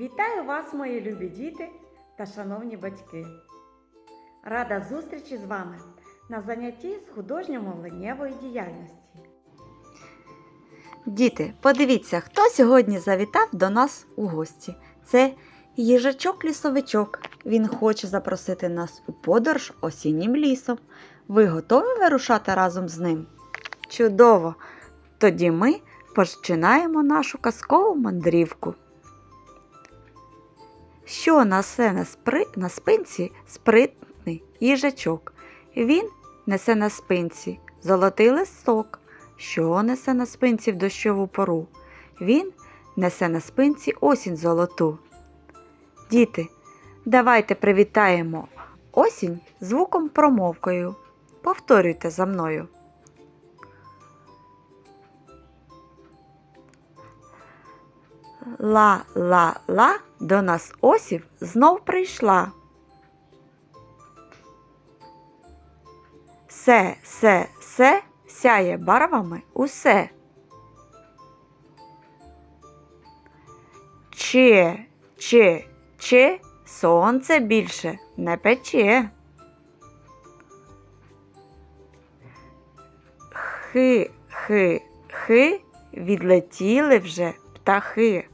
Вітаю вас, мої любі діти та шановні батьки. Рада зустрічі з вами на занятті з художньо-мовленнєвої діяльності. Діти, подивіться, хто сьогодні завітав до нас у гості. Це їжачок-лісовичок. Він хоче запросити нас у подорож осіннім лісом. Ви готові вирушати разом з ним? Чудово! Тоді ми починаємо нашу казкову мандрівку. Що несе на, спри... на спинці спритний їжачок? Він несе на спинці золотий листок. Що несе на спинці в дощову пору? Він несе на спинці осінь золоту. Діти, давайте привітаємо осінь звуком промовкою. Повторюйте за мною. Ла-ла-ла до нас осів знов прийшла. Се, се, се сяє барвами усе. Че, че, че, сонце більше не пече. Хи, хи, хи, відлетіли вже птахи.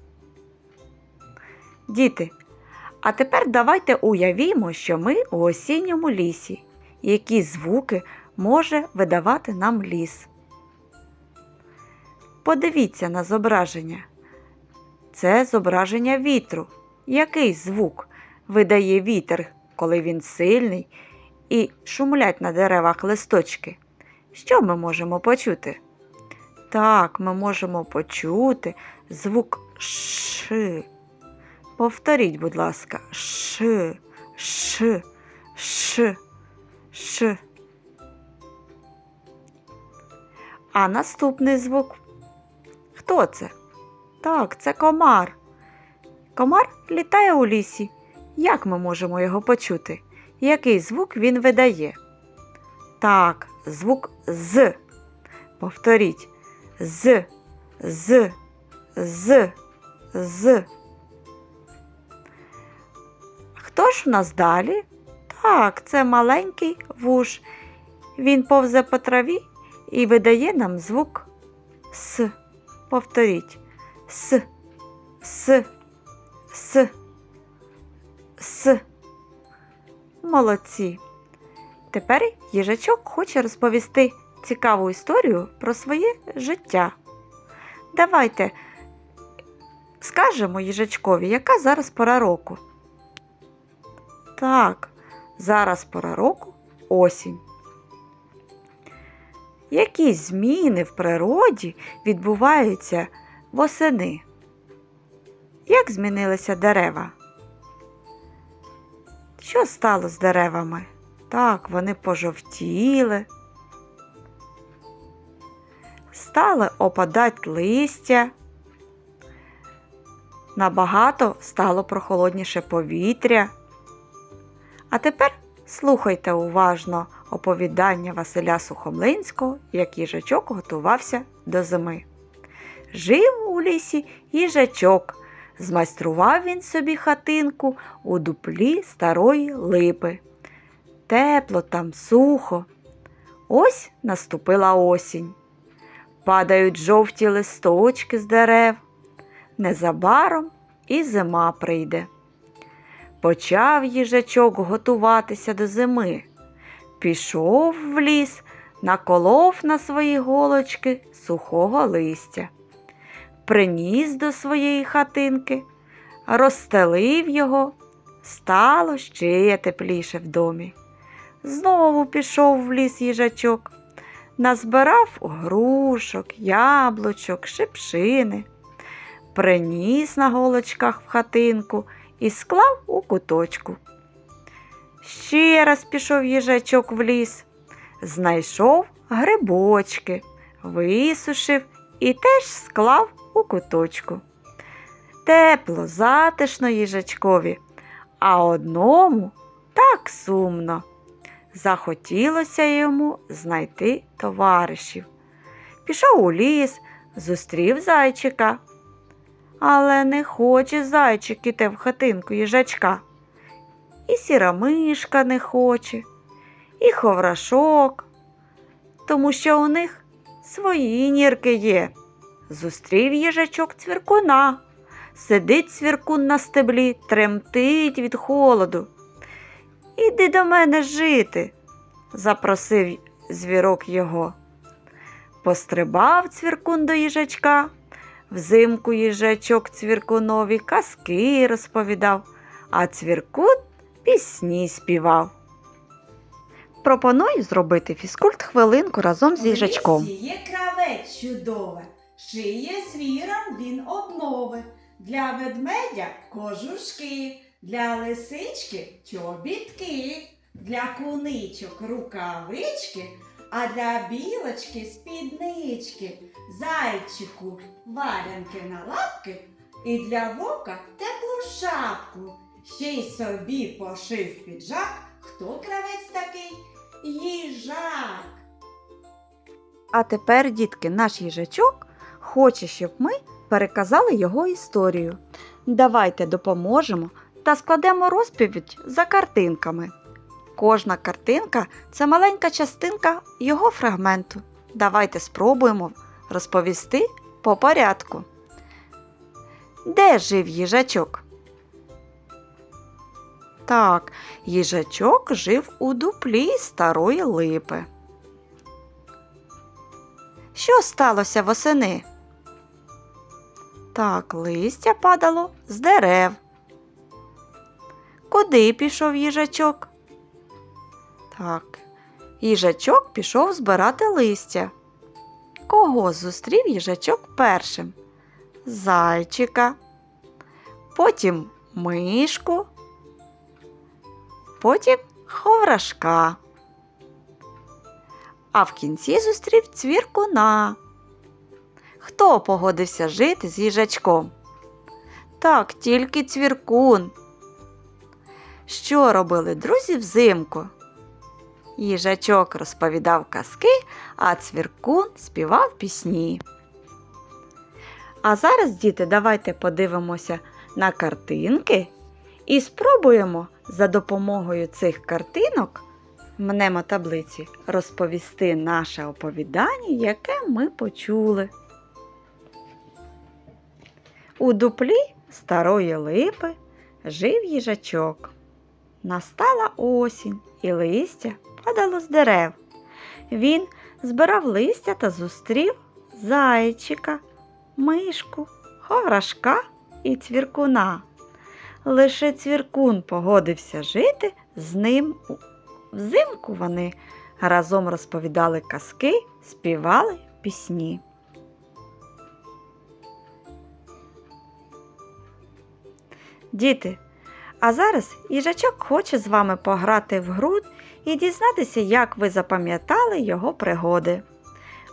Діти, а тепер давайте уявімо, що ми у осінньому лісі. Які звуки може видавати нам ліс? Подивіться на зображення. Це зображення вітру. Який звук видає вітер, коли він сильний і шумлять на деревах листочки? Що ми можемо почути? Так, ми можемо почути звук Ш. Повторіть, будь ласка, Ш, Ш, Ш, Ш. А наступний звук. Хто це? Так, це комар. Комар літає у лісі. Як ми можемо його почути? Який звук він видає? Так, звук з. Повторіть. З, з, з, з. Хто ж в нас далі? Так, це маленький вуж. Він повзе по траві і видає нам звук С. Повторіть. С, С, С, С. Молодці. Тепер їжачок хоче розповісти цікаву історію про своє життя. Давайте скажемо їжачкові, яка зараз пора року. Так, зараз пора року осінь. Які зміни в природі відбуваються восени? Як змінилися дерева? Що стало з деревами? Так, вони пожовтіли. Стали опадати листя. Набагато стало прохолодніше повітря. А тепер слухайте уважно оповідання Василя Сухомлинського, як їжачок готувався до зими. Жив у лісі їжачок. Змайстрував він собі хатинку у дуплі старої липи. Тепло там, сухо. Ось наступила осінь. Падають жовті листочки з дерев. Незабаром і зима прийде. Почав їжачок готуватися до зими. Пішов в ліс, наколов на свої голочки сухого листя, приніс до своєї хатинки, розстелив його, стало ще тепліше в домі. Знову пішов в ліс їжачок, назбирав грушок, яблучок, шипшини, приніс на голочках в хатинку і склав у куточку. Ще раз пішов їжачок в ліс, знайшов грибочки, висушив і теж склав у куточку. Тепло, затишно їжачкові, а одному так сумно. Захотілося йому знайти товаришів. Пішов у ліс, зустрів зайчика. Але не хоче зайчик іти в хатинку їжачка. І сіра мишка не хоче, і ховрашок, тому що у них свої нірки є. Зустрів їжачок цвіркуна. Сидить цвіркун на стеблі, тремтить від холоду. Іди до мене жити, запросив звірок його. Пострибав цвіркун до їжачка, взимку їжачок цвіркунові казки розповідав, а цвіркун пісні співав. Пропоную зробити фізкульт хвилинку разом з їжачком. Є кравець чудове, шиє звірам він обнови. Для ведмедя кожушки, для лисички чобітки, для куничок рукавички, а для білочки спіднички, зайчику валянки на лапки і для вовка теплу шапку. Ще й собі пошив піджак. Хто кравець такий? Їжак. А тепер, дітки, наш їжачок хоче, щоб ми переказали його історію. Давайте допоможемо та складемо розповідь за картинками. Кожна картинка це маленька частинка його фрагменту. Давайте спробуємо розповісти по порядку. Де жив їжачок? Так, їжачок жив у дуплі старої липи. Що сталося восени? Так, листя падало з дерев. Куди пішов їжачок? Так, їжачок пішов збирати листя. Кого зустрів їжачок першим? Зайчика, потім мишку, потім ховрашка а в кінці зустрів цвіркуна. Хто погодився жити з їжачком? Так, тільки цвіркун. Що робили друзі взимку? Їжачок розповідав казки, а цвіркун співав пісні. А зараз, діти, давайте подивимося на картинки і спробуємо за допомогою цих картинок мнемо таблиці розповісти наше оповідання, яке ми почули. У дуплі старої липи жив їжачок. Настала осінь, і листя падало з дерев. Він збирав листя та зустрів зайчика, мишку, ховрашка і цвіркуна. Лише цвіркун погодився жити з ним Взимку вони разом розповідали казки, співали пісні. Діти, а зараз їжачок хоче з вами пограти в гру і дізнатися, як ви запам'ятали його пригоди.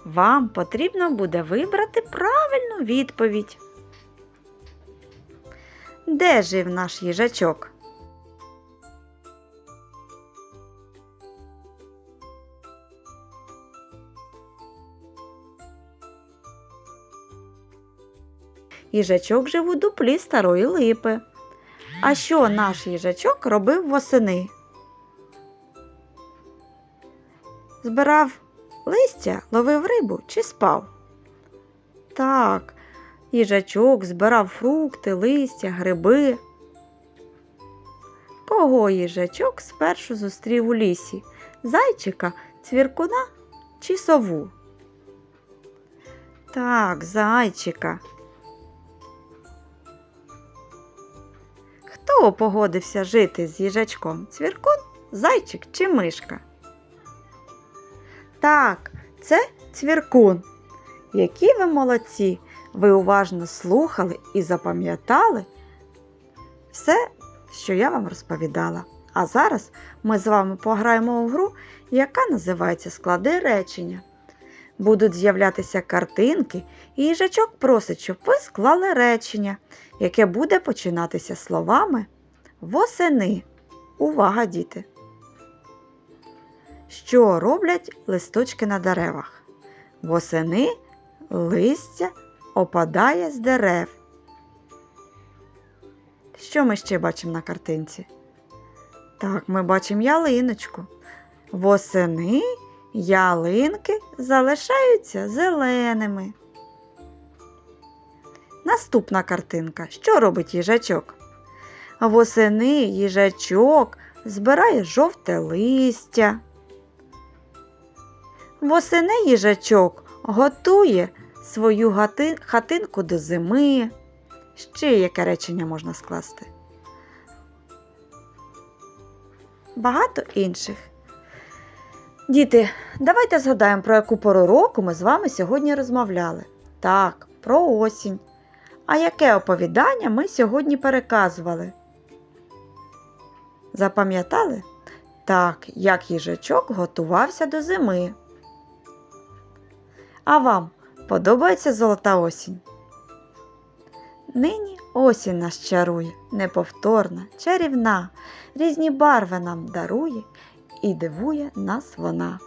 Вам потрібно буде вибрати правильну відповідь. Де жив наш їжачок? Їжачок жив у дуплі старої липи. А що наш їжачок робив восени? Збирав листя, ловив рибу чи спав? Так, їжачок збирав фрукти, листя, гриби. Кого їжачок спершу зустрів у лісі? Зайчика, цвіркуна чи сову? Так, зайчика. Хто погодився жити з їжачком? Цвіркун, зайчик чи мишка? Так, це цвіркун. Які ви молодці! Ви уважно слухали і запам'ятали все, що я вам розповідала. А зараз ми з вами пограємо у гру, яка називається Склади речення. Будуть з'являтися картинки, і їжачок просить, щоб ви склали речення, яке буде починатися словами восени. Увага, діти! Що роблять листочки на деревах? Восени листя опадає з дерев. що ми ще бачимо на картинці? Так, ми бачимо ялиночку. Восени ялинки залишаються зеленими. Наступна картинка. Що робить їжачок? Восени їжачок збирає жовте листя. Восени їжачок готує свою хатинку до зими. Ще яке речення можна скласти? Багато інших. Діти, давайте згадаємо, про яку пору року ми з вами сьогодні розмовляли. Так, про осінь. А яке оповідання ми сьогодні переказували? Запам'ятали? Так, як їжачок готувався до зими. А вам подобається золота осінь? Нині осінь нас чарує, неповторна, чарівна, різні барви нам дарує і дивує нас вона.